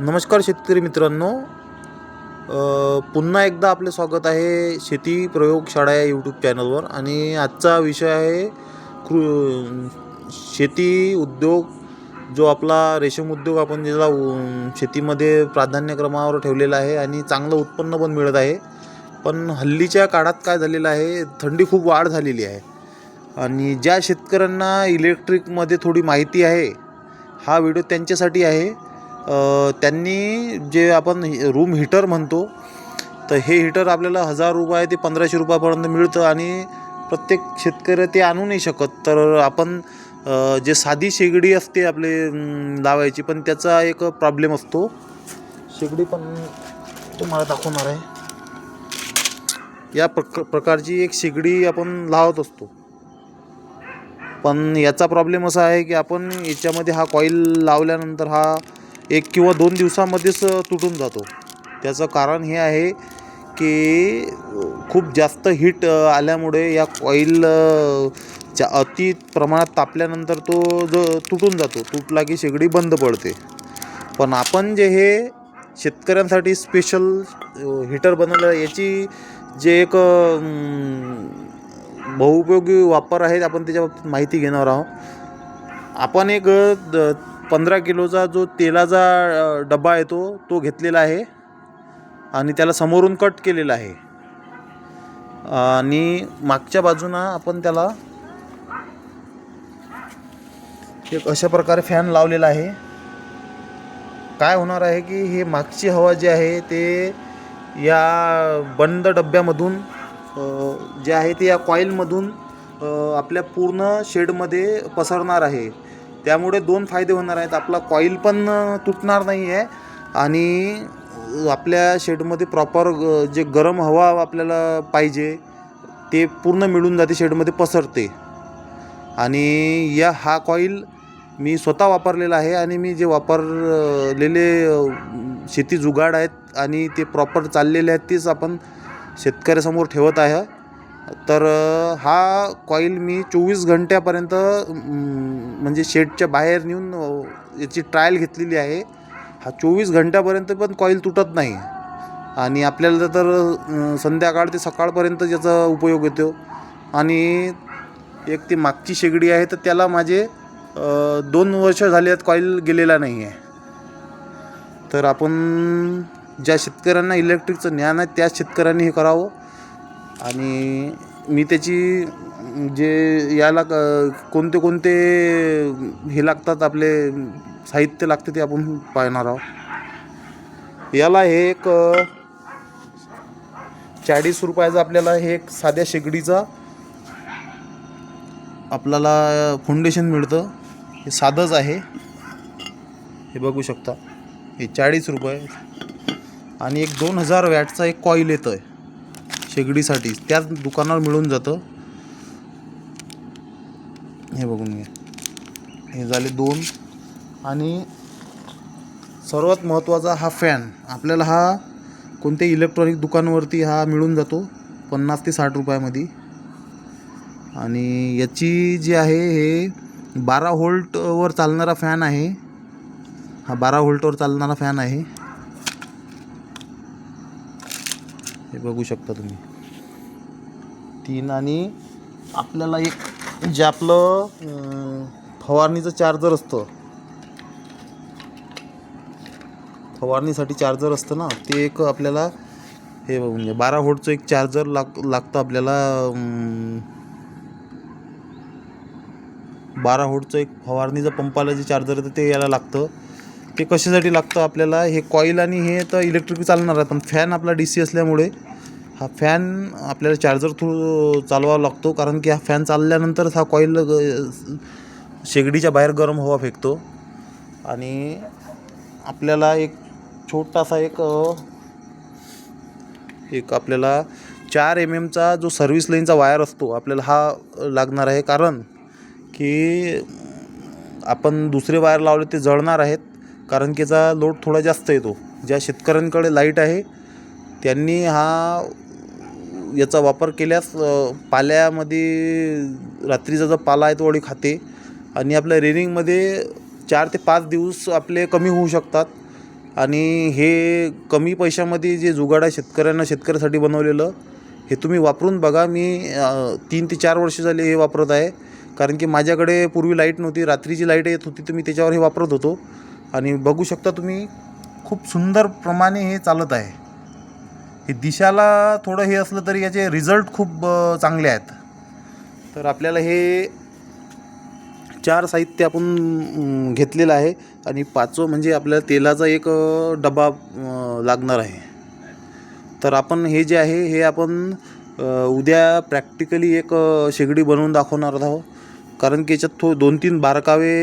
नमस्कार शेतकरी मित्रांनो. पुन्हा एकदा आपले स्वागत आहे शेती प्रयोगशाळा या यूट्यूब चॅनलवर आणि आजचा विषय आहे कृ शेती उद्योग जो आपला रेशीम उद्योग आपण ज्याला शेतीमध्ये प्राधान्यक्रमावर ठेवलेला आहे आणि चांगलं उत्पन्न पण मिळत आहे. पण हल्लीच्या काळात काय झालेलं आहे थंडी खूप वाढ झालेली आहे. आणि ज्या शेतकऱ्यांना इलेक्ट्रिकमध्ये थोडी माहिती आहे हा व्हिडिओ त्यांच्यासाठी आहे. त्यांनी जे आपण रूम हीटर म्हणतो तर हे हीटर आपल्याला हजार रुपये ते पंधराशे रुपयापर्यंत मिळतं आणि प्रत्येक शेतकरी ते आणू नाही शकत. तर आपण जे साधी शेगडी असते आपले लावायची पण त्याचा एक प्रॉब्लेम असतो. शेगडी पण तुम्हाला दाखवणार आहे. या प्रक प्रकारची एक शेगडी आपण लावत असतो. पण याचा प्रॉब्लेम असा आहे की आपण याच्यामध्ये हा कॉईल लावल्यानंतर हा एक किंवा दोन दिवसामध्येच तुटून जातो. त्याचं कारण हे आहे की खूप जास्त हीट आल्यामुळे या कॉईल च्या अति प्रमाणात तापल्यानंतर तो जो तुटून जातो. तुटला की शेगडी बंद पडते. पण आपण जे हे शेतकऱ्यांसाठी स्पेशल हीटर बनवलं याची जे एक बहुपयोगी वापर आहेत आपण त्याच्या बाबतीत माहिती घेणार आहोत. आपण एक द पंधरा किलोचा जो तेलाचा डबा येतो तो घेतलेला आहे. आणि त्याला समोरून कट केलेला आहे. आणि मागच्या बाजूनं आपण त्याला एक अशा प्रकारे फॅन लावलेला आहे. काय होणार आहे की हे मागची हवा जी आहे ते या बंद डब्यामधून जे आहे ते या कॉईलमधून आपल्या पूर्ण शेडमध्ये पसरणार आहे. त्यामुळे दोन फायदे होणार आहेत. आपला कॉईल पण तुटणार नाही आहे आणि आपल्या शेडमध्ये प्रॉपर जे गरम हवा आपल्याला पाहिजे ते पूर्ण मिळून जाते शेडमध्ये पसरते. आणि या हा कॉईल मी स्वतः वापरलेला आहे आणि मी जे वापरलेले शेती जुगाड आहेत आणि ते प्रॉपर चाललेले आहेत तेच आपण शेतकऱ्यासमोर ठेवत आहे. तर हा कॉईल मी चोवीस घंट्यापर्यंत म्हणजे शेडच्या बाहेर नेऊन याची ट्रायल घेतलेली आहे. हा चोवीस घंट्यापर्यंत पण कॉईल तुटत नाही. आणि आपल्याला तर संध्याकाळ ते सकाळपर्यंत याचा उपयोग येतो. आणि एक ती मागची शेगडी आहे तर त्याला माझे दोन वर्ष झाले आहेत कॉईल गेलेला नाही आहे तर आपण ज्या शेतकऱ्यांना इलेक्ट्रिकचं ज्ञान आहे त्या शेतकऱ्यांनी हे करावं. आणि मी त्याची जे याला क- कोणते कोणते हे लागतात आपले साहित्य लागते ते आपण पाहणार आहोत. याला हे एक चाळीस रुपयाचं आपल्याला हे एक साध्या शेगडीचा आपल्याला फाउंडेशन मिळतं. हे साधंच आहे. हे बघू शकता. हे चाळीस रुपये. आणि एक दोन हजार वॅटचा एक कॉईल येतं आहे शेगडीसाठी. त्याच दुकानावर मिळून जातं. हे बघून घ्या. हे झाले दोन. आणि सर्वात महत्त्वाचा हा फॅन आपल्याला हा कोणत्याही इलेक्ट्रॉनिक दुकानावरती हा मिळून जातो. पन्नास ते साठ रुपयामध्ये. आणि याची जी आहे हे बारा व्होल्टवर चालणारा फॅन आहे. हा बारा व्होल्टवर चालणारा फॅन आहे. हे बघू शकता तुम्ही. तीन आणि आपल्याला एक जे आपलं फवारणीचं चार्जर असतं. फवारणीसाठी चार्जर असतं ना ते एक आपल्याला हे बघून बारा व्होल्टचं एक चार्जर लाग लागतं आपल्याला बारा व्होल्टचं एक फवारणीचं पंपाला जे चार्जर येतं ते याला लागतं. ते कशासाठी लागतं आपल्याला? हे कॉईल आणि हे तर इलेक्ट्रिक चालणार आहे. पण फॅन आपला डी सी असल्यामुळे हा फॅन आपल्याला चार्जर थ्रू चालवावा लागतो. कारण की हा फॅन चालल्यानंतरच हा कॉईल शेगडीच्या बाहेर गरम हवा फेकतो. आणि आपल्याला एक छोटासा एक एक आपल्याला चार एम एमचा जो सर्व्हिस लाईनचा वायर असतो आपल्याला हा लागणार आहे. कारण की आपण दुसरे वायर लावले ते जळणार आहेत. कारण की याचा लोड थोडा जास्त येतो. ज्या शेतकऱ्यांकडे लाइट आहे त्यांनी हा याचा वापर केल्यास पाल्यामध्ये रात्रीचा जो पाला आहे तो वडी खाते आणि आपल्या रेनिंगमध्ये चार ते पाच दिवस आपले कमी होऊ शकतात. आणि हे कमी पैशामध्ये जे जुगाड आहे शेतकऱ्यांना शेतकऱ्यासाठी बनवलेलं हे तुम्ही वापरून बघा. मी तीन ते चार वर्ष झाले हे वापरत आहे. कारण की माझ्याकडे पूर्वी लाइट नव्हती रात्रीची लाइट येत होती तर मी त्याच्यावर हे वापरत होतो. आणि बघू शकता तुम्ही खूप सुंदर प्रमाणे हे चालत आहे. हे दिशाला थोडं हे असलं तरी याचे रिझल्ट खूप चांगले आहेत. तर आपल्याला हे चार साहित्य आपण घेतलेलं आहे आणि पाचवं म्हणजे आपल्याला तेलाचा एक डबा लागणार आहे. तर आपण हे जे आहे हे आपण उद्या प्रॅक्टिकली एक शेगडी बनवून दाखवणार आहोत. कारण की याच्यात थो दोन तीन बारकावे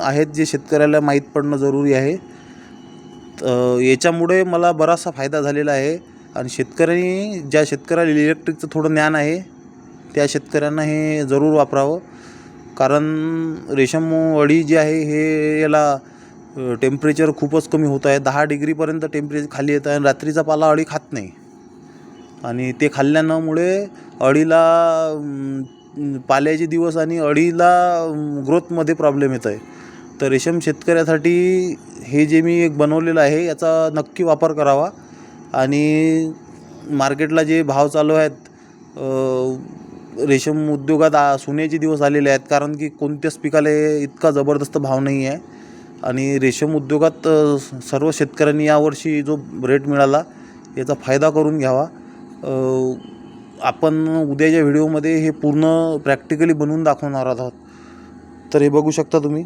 आहेत जे शेतकऱ्याला माहीत पडणं जरुरी आहे. याच्यामुळे मला बराचसा फायदा झालेला आहे आणि शेतकऱ्यांनी ज्या शेतकऱ्याला इलेक्ट्रिकचं थोडं ज्ञान आहे त्या शेतकऱ्यांना हे जरूर वापरावं. कारण रेशम अळी जी आहे हे याला टेम्परेचर खूपच कमी होत आहे. दहा डिग्रीपर्यंत टेम्परेचर खाली येतं आहे आणि रात्रीचा पाला अळी खात नाही. आणि ते खाल्ल्यामुळे अळीला पाल्याचे दिवस आणि अळीला ग्रोथमध्ये प्रॉब्लेम येत आहे. तर रेशम शेतकऱ्यासाठी हे जे मी एक बनवलेलं आहे याचा नक्की वापर करावा. आणि मार्केटला जे भाव चालू आहेत रेशम रेशीम उद्योगात आ सोन्याचे दिवस आलेले आहेत कारण की कोणत्याच पिकाला इतका जबरदस्त भाव नाही आहे. आणि रेशीम उद्योगात सर्व शेतकऱ्यांनी यावर्षी जो रेट मिळाला याचा फायदा करून घ्यावा. आपण उद्याच्या व्हिडिओमध्ये हे पूर्ण प्रॅक्टिकली बनवून दाखवणार आहोत तर हे बघू शकता तुम्ही.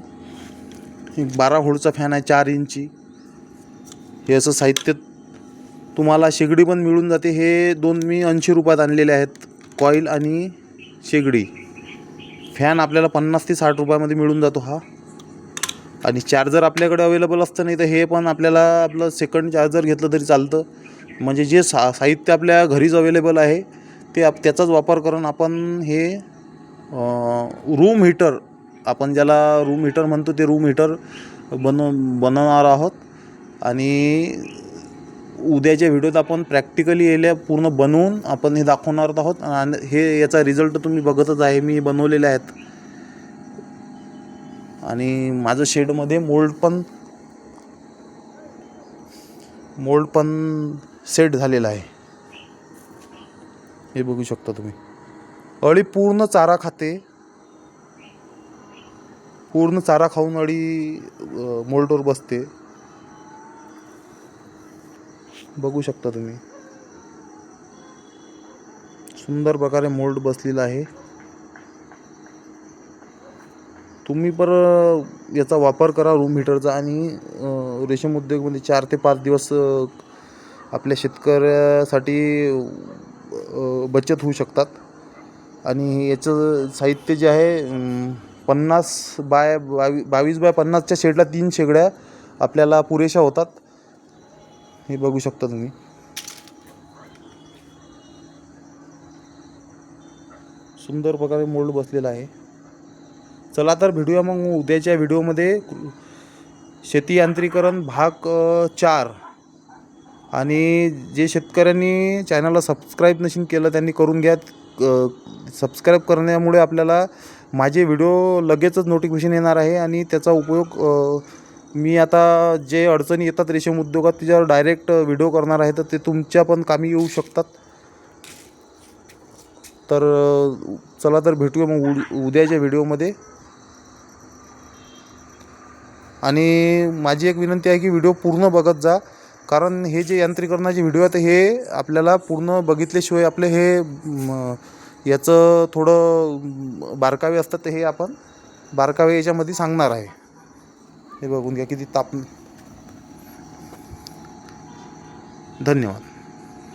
एक बारा होळचा फॅन आहे चार इंची. हे असं साहित्य तुम्हाला शेगडी पण मिळून जाते. हे दोन मी ऐंशी रुपयात आणलेले आहेत कॉईल आणि शेगडी. फॅन आपल्याला पन्नास ते साठ रुपयामध्ये मिळून जातो हा. आणि चार्जर आपल्याकडे अवेलेबल असतं नाही तर हे पण आपल्याला आपलं सेकंड चार्जर घेतलं तरी चालतं. म्हणजे जे सा साहित्य आपल्या घरीच अवेलेबल आहे ते आप त्याचाच वापर करून आपण हे रूम हीटर आपण ज्याला रूम हीटर म्हणतो ते रूम हीटर बनव बनवणार आहोत. आणि उद्याच्या व्हिडिओत आपण प्रॅक्टिकली याला पूर्ण बनवून आपण हे दाखवणार आहोत. आणि हे याचा रिझल्ट तुम्ही बघतच आहे. मी बनवलेले आहेत. आणि माझं शेडमध्ये मोल्ड पण मोल्ड पण सेट झालेला आहे. हे बघू शकता तुम्ही. अळी पूर्ण चारा खाते. पूर्ण चारा खाऊन अळी मोल्डवर बसते. बघू शकता तुम्ही. सुंदर प्रकारे मोल्ड बसलेला आहे. तुम्ही पर याचा वापर करा रूम हीटरचा आणि रेशीम उद्योगमध्ये चार ते पाच दिवस आपल्या शेतकऱ्यासाठी बचत होऊ शकतात. आणि याचं साहित्य जे आहे पन्नास बाय बावी बावीस बाय पन्नासच्या शेडला तीन शेगड्या आपल्याला पुरेशा होतात. हे बघू शकता तुम्ही. सुंदर प्रकारे मोल्ड बसलेला आहे. चला तर भेटूया मग उद्याच्या व्हिडिओमध्ये. शेती यांत्रिकरण भाग चार. आणि जे शेतकऱ्यांनी चॅनलला सबस्क्राईब नशीन केलं त्यांनी करून घ्या. सबस्क्राईब करण्यामुळे आपल्याला माझे व्हिडिओ लगेचच नोटिफिकेशन येणार आहे आणि त्याचा उपयोग मी आता जे अडचणी येतात रेशीम उद्योगात त्याच्यावर डायरेक्ट व्हिडिओ करणार आहे तर ते तुमच्या पण कामी येऊ शकतात. तर चला तर भेटूया मग उद्याच्या व्हिडिओमध्ये आणि माझी एक विनंती आहे की व्हिडिओ पूर्ण बघत जा. कारण हे जे यांत्रिकरणाचे व्हिडिओ आहेत हे आपल्याला पूर्ण बघितल्याशिवाय आपले हे याचं थोडं बारकावे असतात ते हे आपण बारकावे याच्यामध्ये सांगणार आहे. हे बघून घ्या किती ताप धन्यवाद.